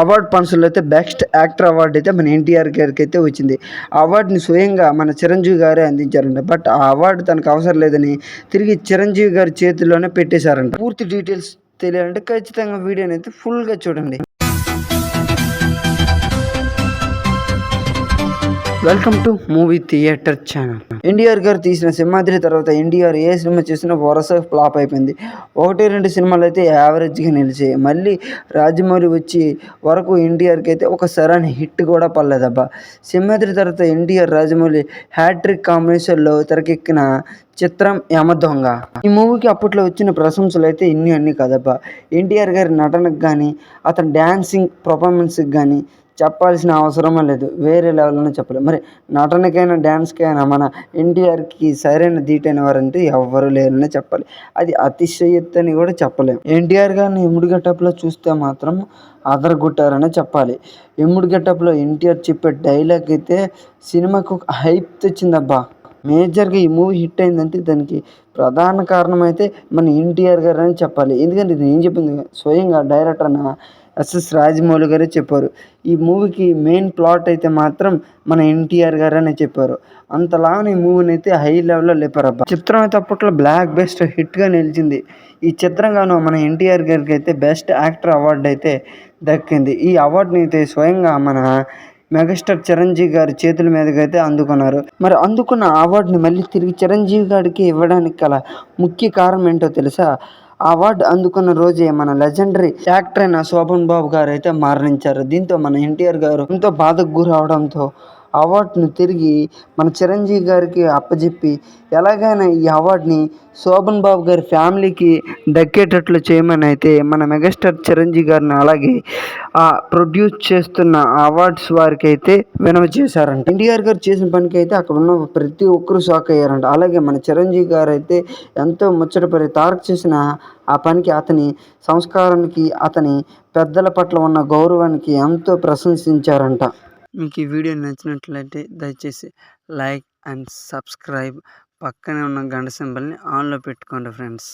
Award ఫంక్షన్లో అయితే best actor award అయితే మన ఎన్టీఆర్ గారికి అయితే వచ్చింది. అవార్డుని స్వయంగా మన చిరంజీవి గారే అందించారంట. బట్ ఆ అవార్డు తనకు అవసరం లేదని తిరిగి చిరంజీవి గారి చేతిలోనే పెట్టేశారంట. పూర్తి డీటెయిల్స్ తెలియాలంటే ఖచ్చితంగా వీడియోని అయితే ఫుల్గా చూడండి. Welcome to movie theatre channel NTR గారు తీసిన సింహాద్రి తర్వాత ఎన్టీఆర్ ఏ సినిమా చేసినా వరుస ఫ్లాప్ అయిపోయింది. ఒకటి రెండు సినిమాలు అయితే యావరేజ్గా నిలిచాయి. మళ్ళీ రాజమౌళి వచ్చి వరకు ఎన్టీఆర్కి అయితే ఒక సరైన హిట్ కూడా పడలేదబ్బా. సింహాద్రి తర్వాత ఎన్టీఆర్ రాజమౌళి హ్యాట్రిక్ కాంబినేషన్లో తెరకెక్కిన చిత్రం యమదొంగ ఈ మూవీకి అప్పట్లో వచ్చిన ప్రశంసలు అయితే ఇన్ని అన్ని కదబ్బా. ఎన్టీఆర్ గారి నటనకు కానీ అతని డ్యాన్సింగ్ పర్ఫార్మెన్స్కి కానీ చెప్పాల్సిన అవసరమే లేదు. వేరే లెవెల్లోనే చెప్పలేదు మరి నటనకైనా డ్యాన్స్కైనా మన ఎన్టీఆర్కి సరైన ధీటైన వారంటే ఎవ్వరు లేరనే చెప్పాలి. అది అతిశయత్తు అని కూడా చెప్పలేము ఎన్టీఆర్ గారిని ఎముడు గెటప్లో చూస్తే మాత్రం అదరగొట్టారనే చెప్పాలి. ఎముడు గెటప్లో ఎన్టీఆర్ చెప్పే డైలాగ్ అయితే సినిమాకు ఒక హైప్ తెచ్చిందబ్బా. మేజర్గా ఈ మూవీ హిట్ అయిందంటే దానికి ప్రధాన కారణం అయితే మన ఎన్టీఆర్ గారు అని చెప్పాలి. ఎందుకంటే ఇది నేను చెప్పింది స్వయంగా డైరెక్టర్ అన్న ఎస్ఎస్ రాజమౌళి గారే చెప్పారు. ఈ మూవీకి మెయిన్ ప్లాట్ అయితే మాత్రం మన ఎన్టీఆర్ గారనే చెప్పారు. అంతలాగా ఈ మూవీని అయితే హై లెవెల్లో లేపారబ్బా. చిత్రం అయితే అప్పట్లో బ్లాక్ బెస్ట్ హిట్గా నిలిచింది. ఈ చిత్రంగాను మన ఎన్టీఆర్ గారికి అయితే బెస్ట్ యాక్టర్ అవార్డు అయితే దక్కింది. ఈ అవార్డుని అయితే స్వయంగా మన మెగాస్టార్ చిరంజీవి గారి చేతుల మీదకి అయితే అందుకున్నారు. మరి అందుకున్న అవార్డుని మళ్ళీ తిరిగి చిరంజీవి గారికి ఇవ్వడానికి గల ముఖ్య కారణం ఏంటో తెలుసా? అవార్డు అందుకున్న రోజే మన లెజెండరీ యాక్టర్ అయిన శోభన్ బాబు గారు అయితే మరణించారు. దీంతో మన ఎన్టీఆర్ గారు ఎంతో బాధకు గురవడంతో అవార్డును తిరిగి మన చిరంజీవి గారికి అప్పజెప్పి ఎలాగైనా ఈ అవార్డుని శోభన్ బాబు గారి ఫ్యామిలీకి దక్కేటట్లు చేయమని అయితే మన మెగాస్టార్ చిరంజీవి గారిని అలాగే ఆ ప్రొడ్యూస్ చేస్తున్న అవార్డ్స్ వారికి అయితే వినవ చేశారంట. ఎన్టీఆర్ గారు చేసిన పనికి అయితే అక్కడ ఉన్న ప్రతి ఒక్కరు షాక్ అయ్యారంట. అలాగే మన చిరంజీవి గారు అయితే ఎంతో ముచ్చటపడి తారక్ చేసిన ఆ పనికి అతని సంస్కారానికి అతని పెద్దల పట్ల ఉన్న గౌరవానికి ఎంతో ప్రశంసించారంట. మీకు ఈ వీడియో నచ్చినట్లయితే దయచేసి లైక్ అండ్ సబ్స్క్రైబ్ పక్కనే ఉన్న గంట సింబల్ని ఆన్లో పెట్టుకోండి ఫ్రెండ్స్.